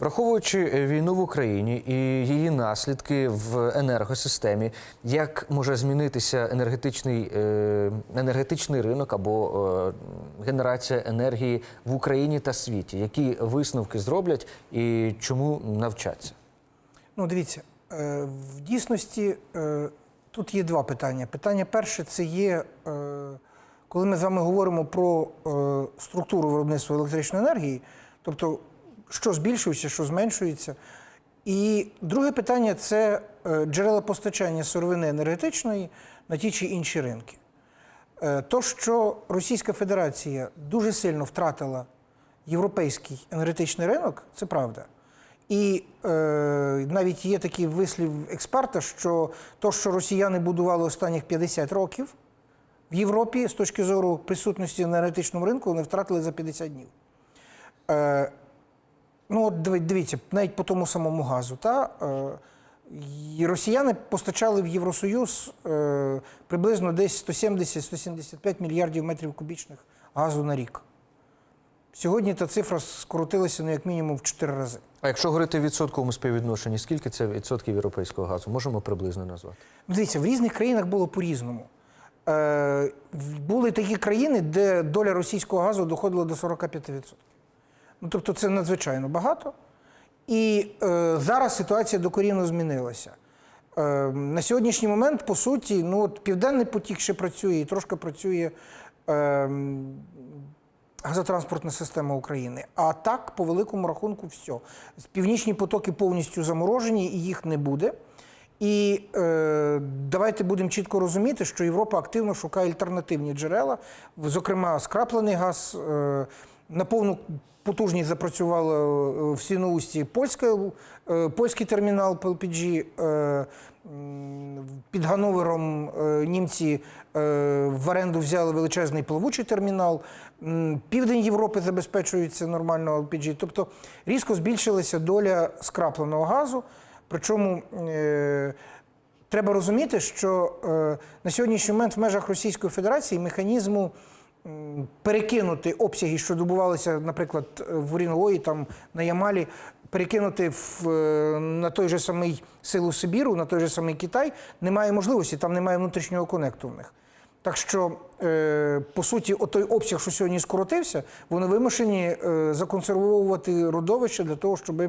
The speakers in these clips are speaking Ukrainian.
Враховуючи е, війну в Україні і її наслідки в енергосистемі, як може змінитися енергетичний, е, енергетичний ринок або е, генерація енергії в Україні та світі? Які висновки зроблять і чому навчаться? Ну, дивіться, в дійсності тут є два питання. Питання перше це є, коли ми з вами говоримо про структуру виробництва електричної енергії, тобто що збільшується, що зменшується. І друге питання це е, джерела постачання сировини енергетичної на ті чи інші ринки. Е, То, що Російська Федерація дуже сильно втратила європейський енергетичний ринок, це правда. І е, навіть є такий вислів експерта, що то, що росіяни будували останніх 50 років в Європі з точки зору присутності на енергетичному ринку, вони втратили за 50 днів. Е, ну, от дивіться, навіть по тому самому газу. Та, е, росіяни постачали в Євросоюз е, приблизно десь 170-175 мільярдів метрів кубічних газу на рік. Сьогодні та цифра скоротилася ну, як мінімум в 4 рази. А якщо говорити в відсотковому співвідношенні, скільки це відсотків європейського газу? Можемо приблизно назвати? Ну, Дивіться, в різних країнах було по-різному. Е, були такі країни, де доля російського газу доходила до 45%. Ну, тобто це надзвичайно багато. І е, зараз ситуація докорінно змінилася. Е, на сьогоднішній момент, по суті, ну, от Південний потік ще працює і трошки працює е, газотранспортна система України. А так, по великому рахунку, все. Північні потоки повністю заморожені, і їх не буде. І е, давайте будемо чітко розуміти, що Європа активно шукає альтернативні джерела, зокрема, скраплений газ. Е, на повну потужність запрацювало е, в Свіноусті польська, е, польський термінал PLPG. Е, під Ганновером е, німці в оренду взяли величезний плавучий термінал. Південь Європи забезпечується нормально LPG. Тобто різко збільшилася доля скрапленого газу. Причому треба розуміти, що на сьогоднішній момент в межах Російської Федерації механізму перекинути обсяги, що добувалися, наприклад, в Орінгої, там на Ямалі, перекинути в, е, на той же самий силу Сибіру, на той же самий Китай, немає можливості, там немає внутрішнього конекту в них. Так що, е, по суті, той обсяг, що сьогодні скоротився, вони вимушені е, законсервовувати родовище для того, щоб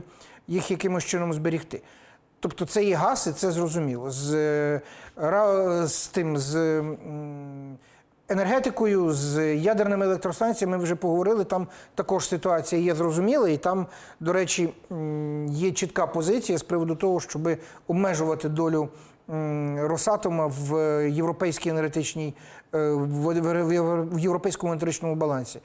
їх якимось чином зберігти. Тобто це і це зрозуміло. З, з тим, з енергетикою, з ядерними електростанціями ми вже поговорили. Там також ситуація є зрозуміла, і там, до речі, є чітка позиція з приводу того, щоб обмежувати долю Росатома в європейській енергетичній, е, в європейському енергетичному балансі.